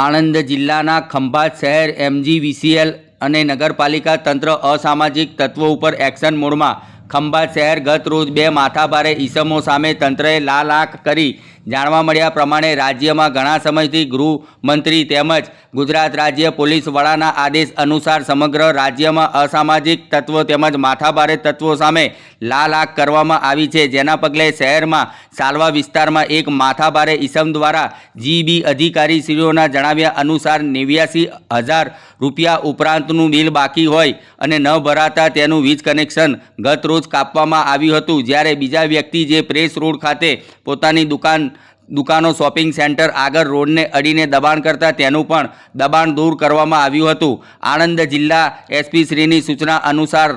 આણંદ જિલ્લાના ખંભાત શહેર એમજીવીસીએલ અને નગરપાલિકા તંત્ર અસામાજિક તત્વો ઉપર એક્શન મોડમાં ખંભાત શહેર ગત રોજ બે માથાભારે ઈસમો સામે તંત્રએ લાલ આંખ કરી જાણવા મળ્યા પ્રમાણે રાજ્યમાં ઘણા સમયથી ગૃહમંત્રી તેમજ ગુજરાત રાજ્ય પોલીસ વડાના આદેશ અનુસાર સમગ્ર રાજ્યમાં અસામાજિક તત્વો તેમજ માથાભારે તત્વો સામે લાલ આગ કરવામાં આવી છે. જેના પગલે શહેરમાં સાલવા વિસ્તારમાં એક માથાભારે ઈસમ દ્વારા જીબી અધિકારીશ્રીઓના જણાવ્યા અનુસાર નેવ્યાસી હજાર રૂપિયા ઉપરાંતનું બિલ બાકી હોય અને ન ભરાતા તેનું વીજ કનેક્શન ગત રોજ કાપવામાં આવ્યું હતું. જ્યારે બીજા વ્યક્તિ જે પ્રેસ રોડ ખાતે પોતાની દુકાન દુકાનો, શોપિંગ સેન્ટર આગળ રોડને અડીને દબાણ કરતા તેનું પણ દબાણ દૂર કરવામાં આવ્યું હતું. આણંદ જિલ્લા એસપી શ્રીની સૂચના અનુસાર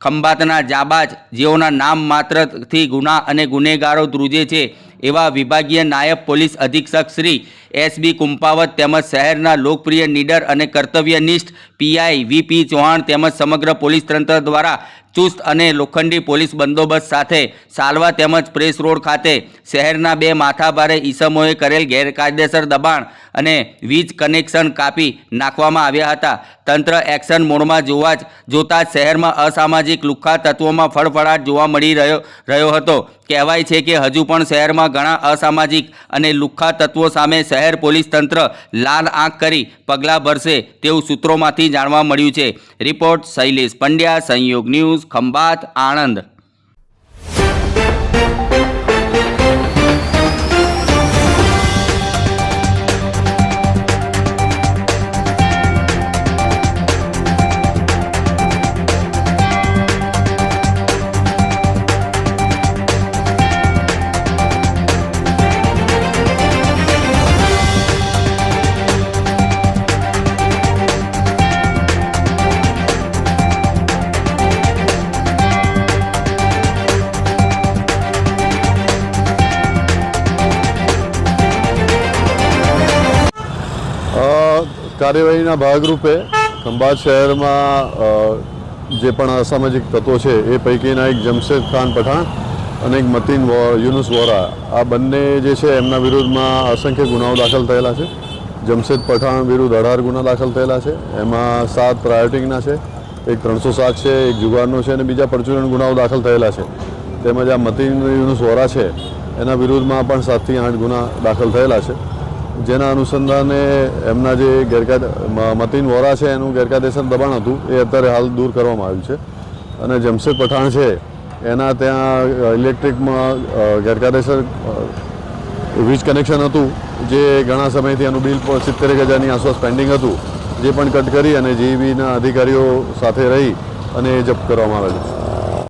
ખંભાતના જાબાજ જેઓના નામ માત્રથી ગુના અને ગુનેગારો ધ્રુજે છે, એવા વિભાગીય નાયબ પોલીસ અધિક્ષક શ્રી એસબી કુંપાવત તેમજ શહેરના લોકપ્રિય નીડર અને કર્તવ્યનિષ્ઠ પીઆઈ વીપી ચૌહાણ તેમજ સમગ્ર પોલીસ તંત્ર દ્વારા ચુસ્ત અને લોખંડી પોલીસ બંદોબસ્ત સાથે સાલવા તેમજ પ્રેસ રોડ ખાતે શહેરના બે માથાભારે ઈસમોએ કરેલ ગેરકાયદેસર દબાણ અને વીજ કનેક્શન કાપી નાખવામાં આવ્યા હતા. તંત્ર એક્શન મોડમાં જોવા જ જોતા જ શહેરમાં અસામાજિક લુખ્ખા તત્વોમાં ફળફળાટ જોવા મળી રહ્યો રહ્યો હતો. કહેવાય છે કે હજુ પણ શહેરમાં ઘણા અસામાજિક અને લુખ્ખા તત્વો સામે શહેર પોલીસ તંત્ર લાલ આંખ કરી પગલાં ભરશે તેવું સૂત્રોમાંથી જાણવા મળ્યું છે. રિપોર્ટ શૈલેષ પંડ્યા, સંયોગ ન્યૂઝ, ખંભાત, આણંદ. કાર્યવાહીના ભાગરૂપે ખંભાત શહેરમાં જે પણ અસામાજિક તત્વો છે, એ પૈકીના એક જમશેદ ખાન પઠાણ અને એક મતીન યુનુસ વોરા. આ બંને જે છે, એમના વિરુદ્ધમાં અસંખ્ય ગુનાઓ દાખલ થયેલા છે. જમશેદ પઠાણ વિરુદ્ધ અઢાર ગુના દાખલ થયેલા છે. એમાં સાત પ્રાયોરિટીના છે, એક ત્રણસો સાત છે, એક જુગારનો છે અને બીજા પરચુરણ ગુનાઓ દાખલ થયેલા છે. તેમજ આ મતીન યુનુસ વોરા છે, એના વિરુદ્ધમાં પણ સાતથી આઠ ગુના દાખલ થયેલા છે. જેના અનુસંધાને એમના જે ગેરકાયદે મતીન વોરા છે, એનું ગેરકાયદેસર દબાણ હતું, એ અત્યારે હાલ દૂર કરવામાં આવ્યું છે. અને જમશેદ પઠાણ છે, એના ત્યાં ઇલેક્ટ્રિકમાં ગેરકાયદેસર વીજ કનેક્શન હતું, જે ઘણા સમયથી એનું બિલ સિત્તેર હજારની આસપાસ પેન્ડિંગ હતું, જે પણ કટ કરી અને જીઈબીના અધિકારીઓ સાથે રહી અને એ જપ્ત કરવામાં આવેલું છે.